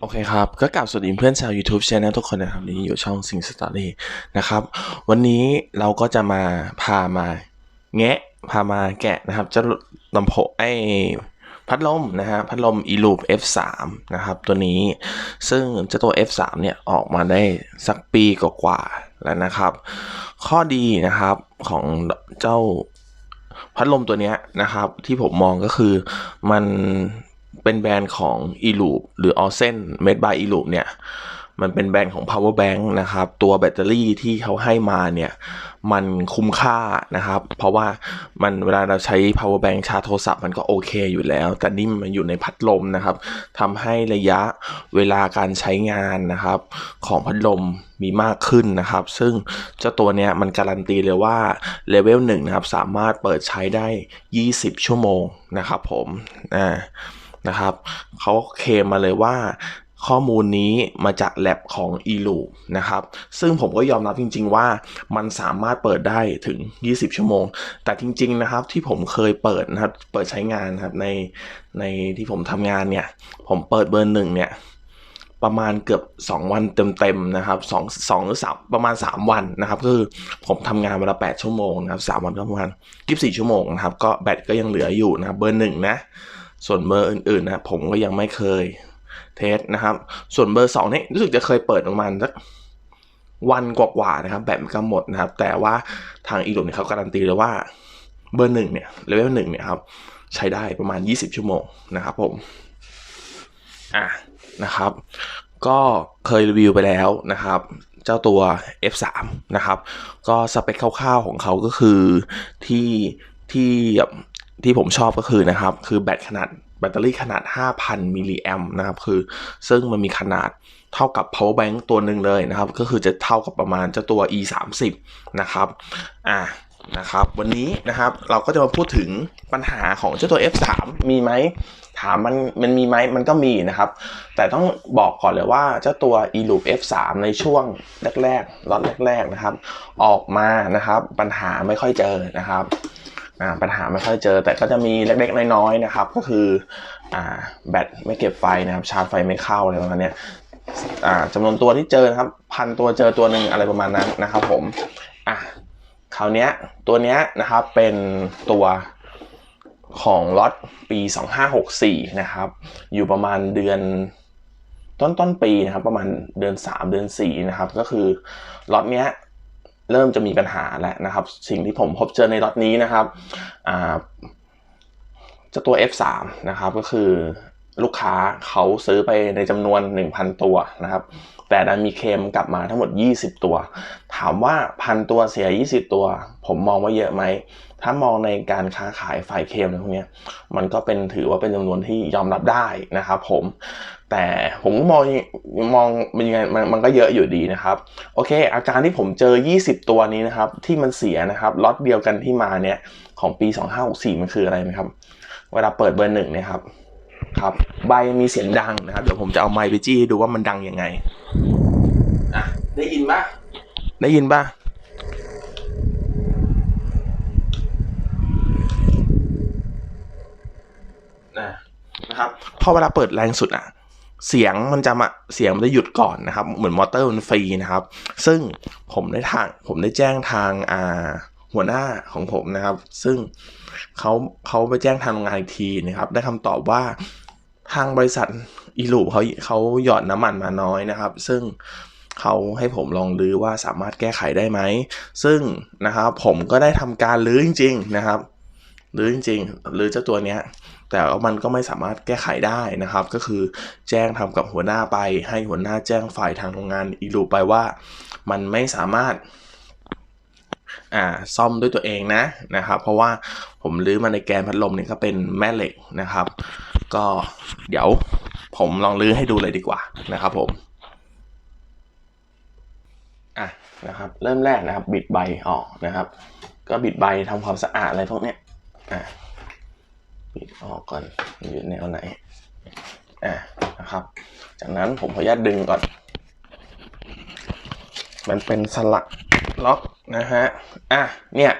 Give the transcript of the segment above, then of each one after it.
โอเคครับ ก็กลับสวัสดีเพื่อนชาว YouTube c h anel ทุกคนนะครับนี่อยู่ช่องสิงสตอรี่นะครับ วันนี้เราก็จะมาพามาแงะ พามาแกะนะครับเจ้าลำโพงไอ้พัดลมนะฮะพัดลม eLoop F3 นะครับ ตัวนี้ซึ่งเจ้าตัว F3 เนี่ย ออกมาได้สักปีกว่าๆแล้วนะครับ ข้อดีนะครับของเจ้าพัดลมตัวเนี้ยนะครับ ที่ผมมองก็คือมัน เป็นแบรนด์ของ e l o o p หรือ o s e n Made by e l o o p เนี่ย มันเป็นแบรนด์ของ power bank นะครับ ตัวแบตเตอรี่ที่เขาให้มาเนี่ย มันคุ้มค่านะครับ เพราะว่ามันเวลาเราใช้ power bank ชาร์จโทรศัพท์มันก็โอเคอยู่แล้ว แต่นี่มันอยู่ในพัดลมนะครับทำให้ระยะเวลาการใช้งานนะครับ ของพัดลมมีมากขึ้นนะครับ ซึ่งเจ้าตัวเนี้ยมันการันตีเลยว่าเลเวลหนึ่งนะครับ สามารถเปิดใช้ได้ 20 ชั่วโมงนะครับผม อ่า นะครับเขาเคลมมาเลยว่าข้อมูลนี้มาจากแ a บของ e l o o นะครับ ซึ่งผมก็ยอมรับจริง ๆ ว่ามันสามารถเปิดได้ถึง 20 ชั่วโมง แต่จริง ๆ นะครับที่ผมเคยเปิดนะครับ เปิดใช้งานนะครับในในที่ผมทำงานเนี่ย ผมเปิดเบอร์หนึ่งเนี่ย ประมาณเกือบ 2 วันเต็มๆนะครับ2 2หรือ3ประมาณ 3 วันนะครับ คือผมทำงานวันละ8ชั่วโมงนะครับ 3 วันก็ประมาณ 24 ชั่วโมงนะครับ ก็แบตก็ยังเหลืออยู่นะครับ เบอร์หนึ่งนะ ส่วนเบอร์อื่นๆนะผมก็ยังไม่เคยเทสนะครับ ส่วนเบอร์สองนี่รู้สึกจะเคยเปิดประมาณสักวันกว่าๆนะครับ แบตมันก็หมดนะครับ แต่ว่าทางอีลุมเนี่ยเขาการันตีเลยว่าเบอร์หนึ่งเนี่ยเลเวลหนึ่งเนี่ยครับ ใช้ได้ประมาณ 20 ชั่วโมงนะครับผม อะนะครับ ก็เคยรีวิวไปแล้วนะครับ เจ้าตัว F3 นะครับ ก็สเปคคร่าวๆของเขาก็คือที่ที่ ที่ผมชอบก็คือนะครับ คือแบตขนาดแบตเตอรี่ขนาด 5,000 มิลลิแอมนะครับ คือซึ่งมันมีขนาดเท่ากับ power bank ตัวหนึ่งเลยนะครับ ก็คือจะเท่ากับประมาณเจ้าตัว e 3 0นะครับอ่านะครับ วันนี้นะครับเราก็จะมาพูดถึงปัญหาของเจ้าตัว F3 มีไหมถามมันมันมีไหมมันก็มีนะครับ แต่ต้องบอกก่อนเลยว่าเจ้าตัว eLoop F3 ในช่วงแรกๆล็อตแรก ๆนะครับ ออกมานะครับ ปัญหาไม่ค่อยเจอนะครับ ปัญหาไม่ค่อยเจอ แต่ก็จะมีเล็กๆน้อยๆนะครับ ก็คืออแบตไม่เก็บไฟนะครับ ชาร์จไฟไม่เข้าอะไรประมาณนี้จำนวนตัวที่เจอนะครับ พันตัวเจอตัวหนึ่งอะไรประมาณนั้นนะครับ ผมอะคราวนี้ตัวนี้นะครับเป็นตัวของล็อตปี 2564 นะครับ อยู่ประมาณเดือนต้นต้นปีนะครับ ประมาณเดือน 3 เดือน4นะครับ ก็คือล็อตเนี้ย เริ่มจะมีปัญหาแล้วนะครับ สิ่งที่ผมพบเจอในล็อตนี้นะครับจะตัว F3 นะครับก็คือ ลูกค้าเขาซื้อไปในจำนวน 1,000 ตัวนะครับ แต่ดันมีเคมกลับมาทั้งหมด 20 ตัว ถามว่าพันตัวเสีย 20 ตัว ผมมองว่าเยอะไหม ถ้ามองในการค้าขายฝ่ายเคมอะไรพวกนี้มันก็เป็นถือว่าเป็นจำนวนที่ยอมรับได้นะครับผม แต่ผมมองมองมันยังไงมันมันก็เยอะอยู่ดีนะครับ โอเค อาการที่ผมเจอ 20 ตัวนี้นะครับ ที่มันเสียนะครับล็อตเดียวกันที่มาเนี่ยของปี 2564 มันคืออะไรไหมครับ เวลาเปิดเบอร์หนึ่งเนี่ยครับ ครับ ใบมีเสียงดังนะครับ เดี๋ยวผมจะเอาไมค์ไปจี้ดูว่ามันดังยังไงอะได้ยินปะได้ยินปะนะครับพอเวลาเปิดแรงสุดอะ เสียงมันจะมาเสียงมันจะหยุดก่อนนะครับ เหมือนมอเตอร์มันฟรีนะครับ ซึ่งผมได้ทางผมได้แจ้งทางอ่า หัวหน้าของผมนะครับ ซึ่งเขาเขาไปแจ้งทางโรงงานอีกทีนะครับ ได้คำตอบว่าทางบริษัทอีลูเขาเขาหยอดน้ำมันมาน้อยนะครับ ซึ่งเขาให้ผมลองรื้อว่าสามารถแก้ไขได้ไหม ซึ่งนะครับผมก็ได้ทำการรื้อจริง ๆ นะครับรื้อจริงๆรื้อเจ้าตัวเนี้ยแต่ว่ามันก็ไม่สามารถแก้ไขได้นะครับ ก็คือแจ้งทำกับหัวหน้าไป ให้หัวหน้าแจ้งฝ่ายทางโรงงานอีลูไปว่า มันไม่สามารถ อ่าซ่อมด้วยตัวเองนะนะครับเพราะว่าผมรื้อมาในแกนพัดลมเนี่ยก็เป็นแม่เหล็กนะครับ ก็เดี๋ยวผมลองรื้อให้ดูเลยดีกว่านะครับผมอะนะครับเริ่มแรกนะครับ บิดใบออกนะครับ ก็บิดใบทำความสะอาดอะไรพวกเนี้ยอะปิดออกก่อนอยู่แนวไหนอะนะครับ จากนั้นผมขออนุญาตดึงก่อน มันเป็นสลักล็อก นะฮะ อะ เนี่ย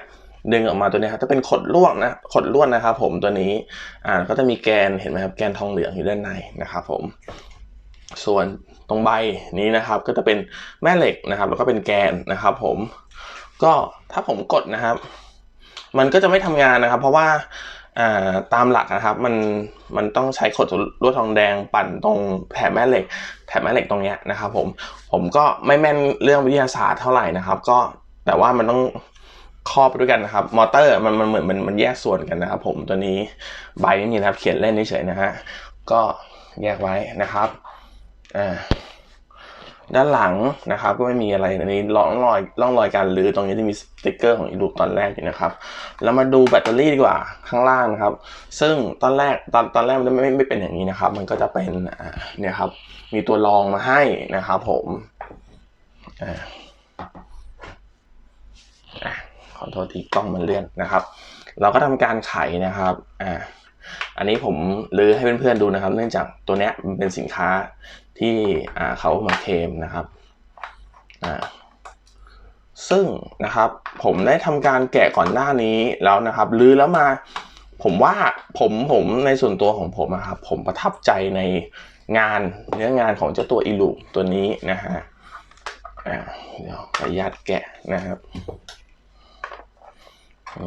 ดึงออกมาตัวนี้ครับจะเป็นขดลวดนะ ขดลวดนะครับผมตัวนี้ อ่า ก็จะมีแกน เห็นไหมครับ แกนทองเหลืองอยู่ด้านในนะครับผม ส่วนตรงใบนี้นะครับ ก็จะเป็นแม่เหล็กนะครับ แล้วก็เป็นแกนนะครับผม ก็ถ้าผมกดนะครับ มันก็จะไม่ทำงานนะครับ เพราะว่าอ่าตามหลักนะครับมันมันต้องใช้ขดลวดทองแดงปั่นตรงแถบแม่เหล็ก แถบแม่เหล็กตรงเนี้ยนะครับผมผมก็ไม่แม่นเรื่องวิทยาศาสตร์เท่าไหร่นะครับ ก็ แต่ว่ามันต้องครอบด้วยกันนะครับ มอเตอร์มันมันเหมือนมันมันแยกส่วนกันนะครับผมตัวนี้ใบไม่นะครับ เขียนเล่นเฉยๆนะฮะก็แยกไว้นะครับอ่าด้านหลังนะครับ ก็ไม่มีอะไรอันนี้ร่องรอยร่องรอยการรื้อตรงนี้ที่มีสติ๊กเกอร์ของอีลูปตอนแรกอยู่นะครับเรามาดูแบตเตอรี่ดีกว่าข้างล่างนะครับ ซึ่งตอนแรกตอนตอนแรกมันไม่ไม่ไม่เป็นอย่างนี้นะครับ มันก็จะเป็นอ่าเนี่ยครับ มีตัวรองมาให้นะครับ ผมอ่า ขอโทษทีกล้องมันเลื่อนนะครับ เราก็ทำการไขนะครับอ่าอันนี้ผมลือให้เพื่อนๆดูนะครับ เนื่องจากตัวเนี้ยมันเป็นสินค้าที่อ่าเขามาเคมนะครับอ่าซึ่งนะครับผมได้ทำการแกะก่อนหน้านี้แล้วนะครับรื้อแล้วมา ผมว่าผมผมในส่วนตัวของผมนะครับผมประทับใจในงานเนื้องานของเจ้าตัวอีลูตัวนี้นะฮะ อ่าเดี๋ยวขอญาตแกะนะครับ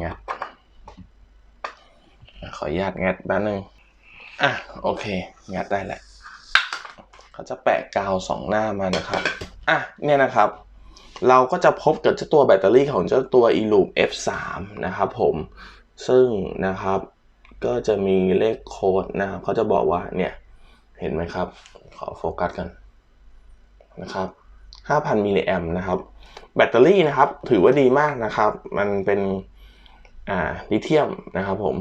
งัดขออนุญาตงัดแป๊บนึงอะโอเค งัดได้แหละเขาจะแปะกาวสองหน้ามานะครับอะเนี่ยนะครับ เราก็จะพบกับเจ้าตัวแบตเตอรี่ของเจ้าตัว e l o o p F3 นะครับผมซึ่งนะครับก็จะมีเลขโค้ดนะครับเขาจะบอกว่าเนี่ยเห็นไหมครับ ขอโฟกัสกันนะครับ 5,000มิลลิแอมนะครับ แบตเตอรี่นะครับ ถือว่าดีมากนะครับ มันเป็นลิเธียมนะครับผม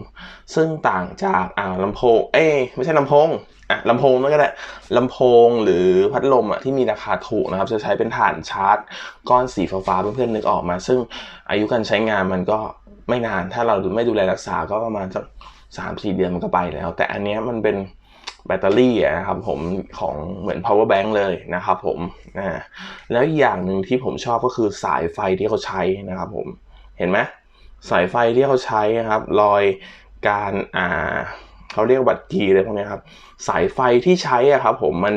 ซึ่งต่างจากอ่าลำโพง เอ้ไม่ใช่ลำโพงอะลำโพงนั่นก็ได้ลำโพงหรือพัดลมอะที่มีราคาถูกนะครับ จะใช้เป็นฐานชาร์จ ก้อนสีฟ้าๆเพื่อนๆนึกออกมา ซึ่งอายุการใช้งานมันก็ไม่นาน ถ้าเราไม่ดูแลรักษาก็ประมาณสักสามสี่เดือนมันก็ไปแล้ว แต่อันนี้มันเป็น แบตเตอรี่อะนะครับผมของเหมือน power bank เลยนะครับผมอ่าแล้วอีกอย่างหนึ่งที่ผมชอบก็คือสายไฟที่เขาใช้นะครับผมเห็นไหมสายไฟที่เขาใช้นะครับรอยการอ่าเขาเรียกบัตรกีอะไรพวกนี้ครับสายไฟที่ใช้อะครับผมมัน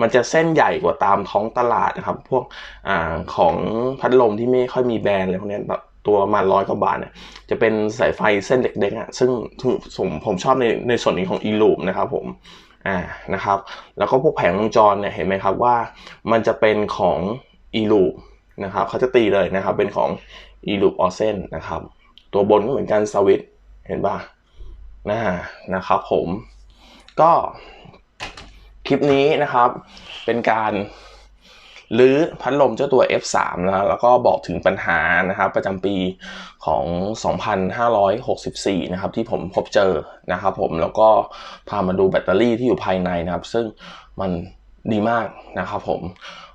มันจะเส้นใหญ่กว่าตามท้องตลาดนะครับ พวกอ่าของพัดลมที่ไม่ค่อยมีแบรนด์อะไรพวกนี้แบบ ตัวประมาร้อยกว่าบาทเนี่ยจะเป็นสายไฟเส้นเด็กๆอะซึ่งผมผมชอบในในส่วนนี้ของ e l o o p นะครับผมอ่านะครับแล้วก็พวกแผงวงจรเนี่ยเห็นไหมครับว่ามันจะเป็นของ e l o o p นะครับเขาจะตีเลยนะครับเป็นของ e l o o p o s e n นะครับตัวบนก็เหมือนกันสวิตเห็นป่ะนะนะครับผมก็คลิปนี้นะครับเป็นการ หรือพัดลมเจ้าตัว F3 นะแล้วก็บอกถึงปัญหานะครับประจำปีของ 2564 นะครับที่ผมพบเจอนะครับผมแล้วก็พามาดูแบตเตอรี่ที่อยู่ภายในนะครับ ซึ่งมันดีมากนะครับผม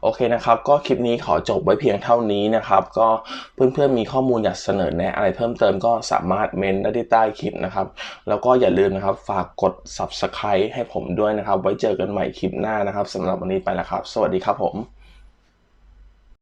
โอเคนะครับ ก็คลิปนี้ขอจบไว้เพียงเท่านี้นะครับ ก็เพื่อนๆมีข้อมูลอยากเสนอแนะอะไรเพิ่มเติมก็สามารถเมนได้ที่ใต้คลิปนะครับ แล้วก็อย่าลืมนะครับฝากกด subscribe ให้ผมด้วยนะครับ ไว้เจอกันใหม่คลิปหน้านะครับสำหรับวันนี้ไปแล้วครับ สวัสดีครับผม